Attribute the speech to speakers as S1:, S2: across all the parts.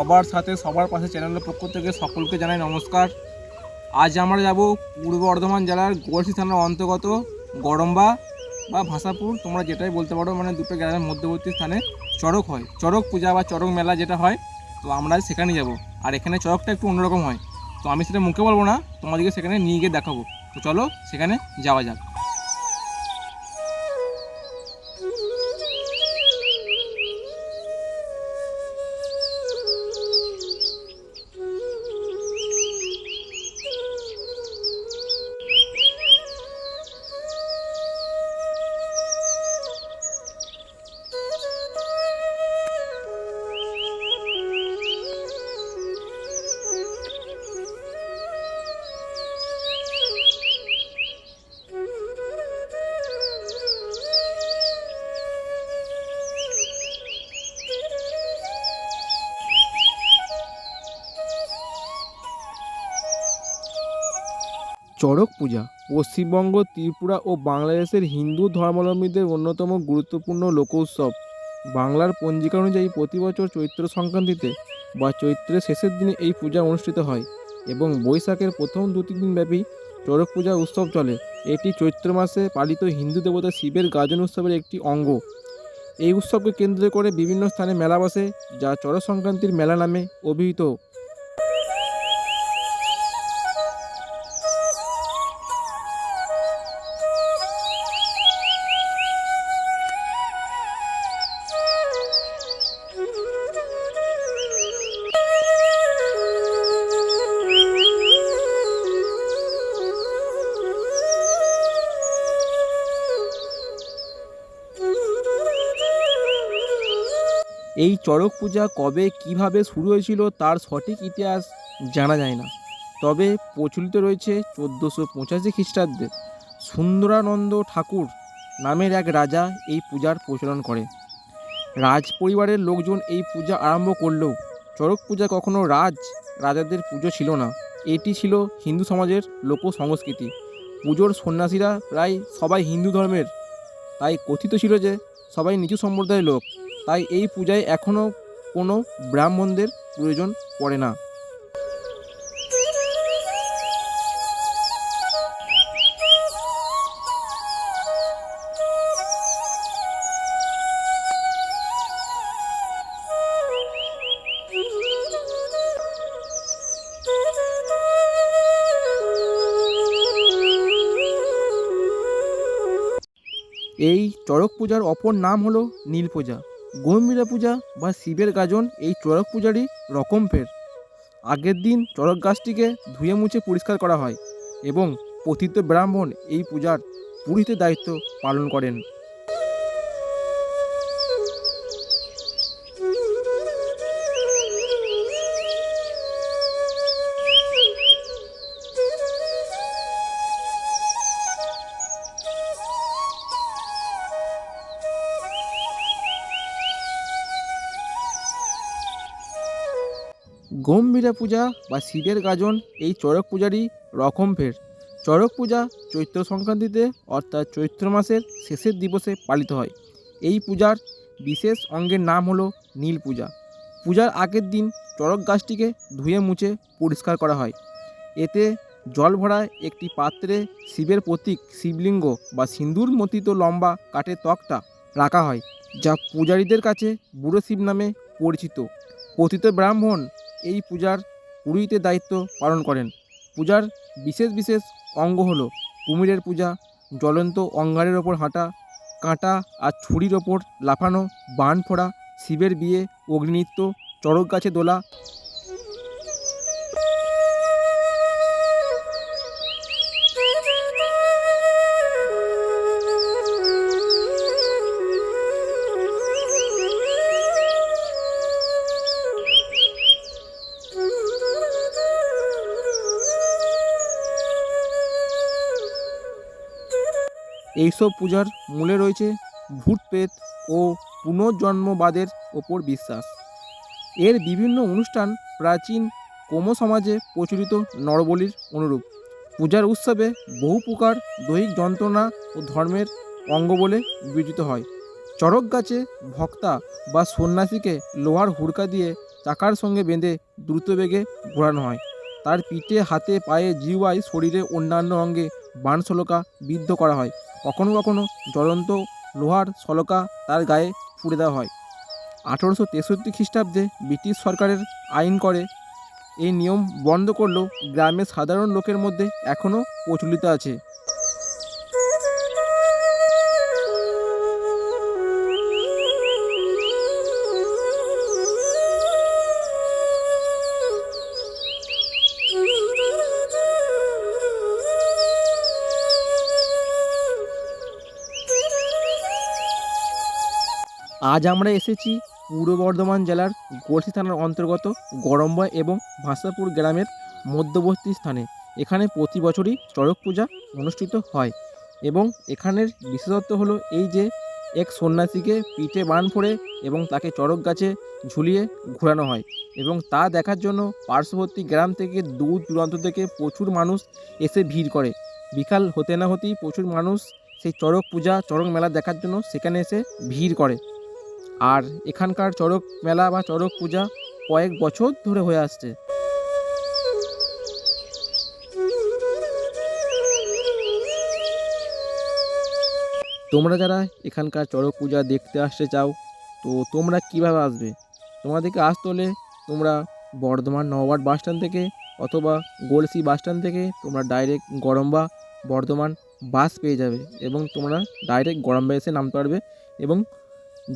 S1: সবার সাথে সবার পাশে চ্যানেলের পক্ষ থেকে সকলকে জানাই নমস্কার আজ আমরা যাব পূর্ব বর্ধমান জেলার গোয়ালসি থানার অন্তর্গত গরম্বা বা ভাষাপুর তোমরা যেটাই বলতে পারো মানে দুটো গ্রামের মধ্যবর্তী স্থানে চড়ক হয় চড়ক পূজা বা চড়ক মেলা যেটা হয় তো আমরা সেখানে যাব আর এখানে চড়কটা একটু অন্যরকম হয় তো আমি সেটা মুখে বলবো না তোমাদেরকে সেখানে নিয়ে গিয়ে দেখাবো তো চলো সেখানে যাওয়া যাক চড়ক পূজা পশ্চিমবঙ্গ ত্রিপুরা ও বাংলাদেশের হিন্দু ধর্মাবলম্বীদের অন্যতম গুরুত্বপূর্ণ লোক উৎসব বাংলার পঞ্জিকা অনুযায়ী প্রতি বছর চৈত্র সংক্রান্তিতে বা চৈত্রের শেষের দিনে এই পূজা অনুষ্ঠিত হয় এবং বৈশাখের প্রথম দু তিন দিন ব্যাপী চড়ক পূজা উৎসব চলে এটি চৈত্র মাসে পালিত হিন্দু দেবতা শিবের গাজন উৎসবের একটি অঙ্গ এই উৎসবকে কেন্দ্র করে বিভিন্ন স্থানে মেলা বসে যা চড়ক সংক্রান্তির মেলা নামে অভিহিত এই চড়ক পূজা কবে কিভাবে শুরু হয়েছিল তার সঠিক ইতিহাস জানা যায় না তবে প্রচলিত রয়েছে চোদ্দোশো পঁচাশি খ্রিস্টাব্দে সুন্দরানন্দ ঠাকুর নামের এক রাজা এই পূজার প্রচলন করে রাজ পরিবারের লোকজন এই পূজা আরম্ভ করলেও চড়ক পূজা কখনো রাজ রাজাদের পুজো ছিল না এটি ছিল হিন্দু সমাজের লোক সংস্কৃতি পুজোর সন্ন্যাসীরা প্রায় সবাই হিন্দু ধর্মের তাই কথিত ছিল যে সবাই নিচু সম্প্রদায়ের লোক তাই এই পূজায় এখনও কোনো ব্রাহ্মণদের প্রয়োজন পড়ে না এই চড়ক পূজার অপর নাম হলো নীল পূজা গম্ভীরা পূজা বা শিবের গাজন এই চড়ক পূজারই রকম ফের আগের দিন চড়ক গাছটিকে ধুয়ে মুছে পরিষ্কার করা হয় এবং পথিত ব্রাহ্মণ এই পূজার পুরীতে দায়িত্ব পালন করেন গম্ভীরা পূজা বা শীতের গাজন এই চড়ক পূজারই রকম ফের চড়ক পূজা চৈত্র সংক্রান্তিতে অর্থাৎ চৈত্র মাসের শেষের দিবসে পালিত হয় এই পূজার বিশেষ অঙ্গের নাম হলো নীল পূজা পূজার আগের দিন চড়ক গাছটিকে ধুয়ে মুছে পরিষ্কার করা হয় এতে জল ভরা একটি পাত্রে শিবের প্রতীক শিবলিঙ্গ বা সিন্দুর মতিত লম্বা কাঠের ত্বকটা রাখা হয় যা পূজারীদের কাছে বুড়ো শিব নামে পরিচিত পতিত ব্রাহ্মণ এই পূজার পুরোহিতের দায়িত্ব পালন করেন পূজার বিশেষ বিশেষ অঙ্গ হলো কুমিরের পূজা জ্বলন্ত অঙ্গারের ওপর হাঁটা কাঁটা আর ছুরির ওপর লাফানো বান ফোড়া শিবের বিয়ে অগ্নিত্য চড়ক গাছে দোলা এইসব পূজার মূলে রয়েছে ভূত প্রেত ও পুনর্জন্মবাদের ওপর বিশ্বাস এর বিভিন্ন অনুষ্ঠান প্রাচীন কোম সমাজে প্রচলিত নরবলির অনুরূপ পূজার উৎসবে বহু প্রকার দৈহিক যন্ত্রণা ও ধর্মের অঙ্গ বলে বিবেচিত হয় চড়ক গাছে ভক্তা বা সন্ন্যাসীকে লোহার হুড়কা দিয়ে চাকার সঙ্গে বেঁধে দ্রুত বেগে ঘোরানো হয় তার পিঠে হাতে পায়ে জিওয়ায় শরীরে অন্যান্য অঙ্গে বাণ বিদ্ধ করা হয় কখনো কখনো জ্বলন্ত লোহার শলকা তার গায়ে পুড়ে দেওয়া হয় আঠেরোশো তেষট্টি খ্রিস্টাব্দে ব্রিটিশ সরকারের আইন করে এই নিয়ম বন্ধ করলেও গ্রামের সাধারণ লোকের মধ্যে এখনও প্রচলিত আছে আজ আমরা এসেছি পূর্ব বর্ধমান জেলার গড়সি থানার অন্তর্গত গরমবয় এবং ভাসাপুর গ্রামের মধ্যবর্তী স্থানে এখানে প্রতি বছরই চড়ক পূজা অনুষ্ঠিত হয় এবং এখানের বিশেষত্ব হলো এই যে এক সন্ন্যাসীকে পিঠে বান ফোড়ে এবং তাকে চড়ক গাছে ঝুলিয়ে ঘোরানো হয় এবং তা দেখার জন্য পার্শ্ববর্তী গ্রাম থেকে দূর দূরান্ত থেকে প্রচুর মানুষ এসে ভিড় করে বিকাল হতে না হতেই প্রচুর মানুষ সেই চড়ক পূজা চড়ক মেলা দেখার জন্য সেখানে এসে ভিড় করে আর এখানকার চড়ক মেলা বা চড়ক পূজা কয়েক বছর ধরে হয়ে আসছে তোমরা যারা এখানকার চড়ক পূজা দেখতে আসতে চাও তো তোমরা কিভাবে আসবে তোমাদেরকে আসতে হলে তোমরা বর্ধমান নওয়ার্ড বাসস্ট্যান্ড থেকে অথবা গোলসি বাসস্ট্যান্ড থেকে তোমরা ডাইরেক্ট গরম্বা বর্ধমান বাস পেয়ে যাবে এবং তোমরা ডাইরেক্ট গরম্বা এসে নামতে পারবে এবং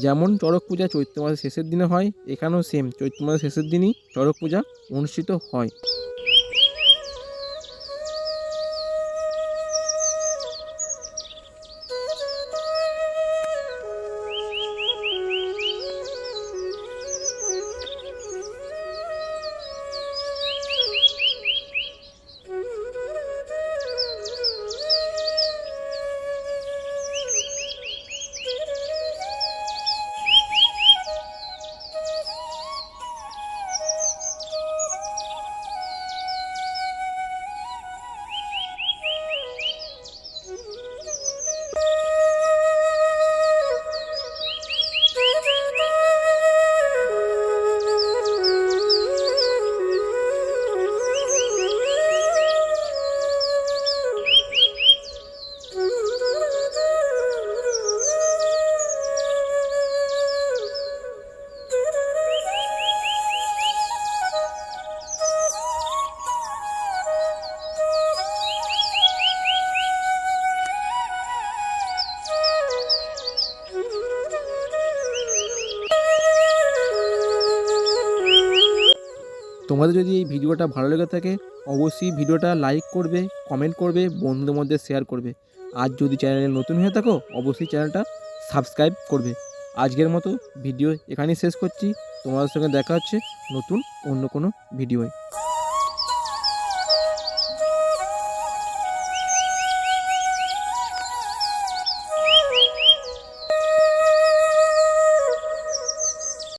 S1: যেমন চড়ক পূজা চৈত্র মাসের শেষের দিনে হয় এখানেও সেম চৈত্র মাসের শেষের দিনই চড়ক পূজা অনুষ্ঠিত হয় তোমাদের যদি এই ভিডিওটা ভালো লেগে থাকে অবশ্যই ভিডিওটা লাইক করবে কমেন্ট করবে বন্ধুদের মধ্যে শেয়ার করবে আর যদি চ্যানেলে নতুন হয়ে থাকো অবশ্যই চ্যানেলটা সাবস্ক্রাইব করবে আজকের মতো ভিডিও এখানেই শেষ করছি তোমাদের সঙ্গে দেখা হচ্ছে নতুন অন্য কোনো ভিডিওয়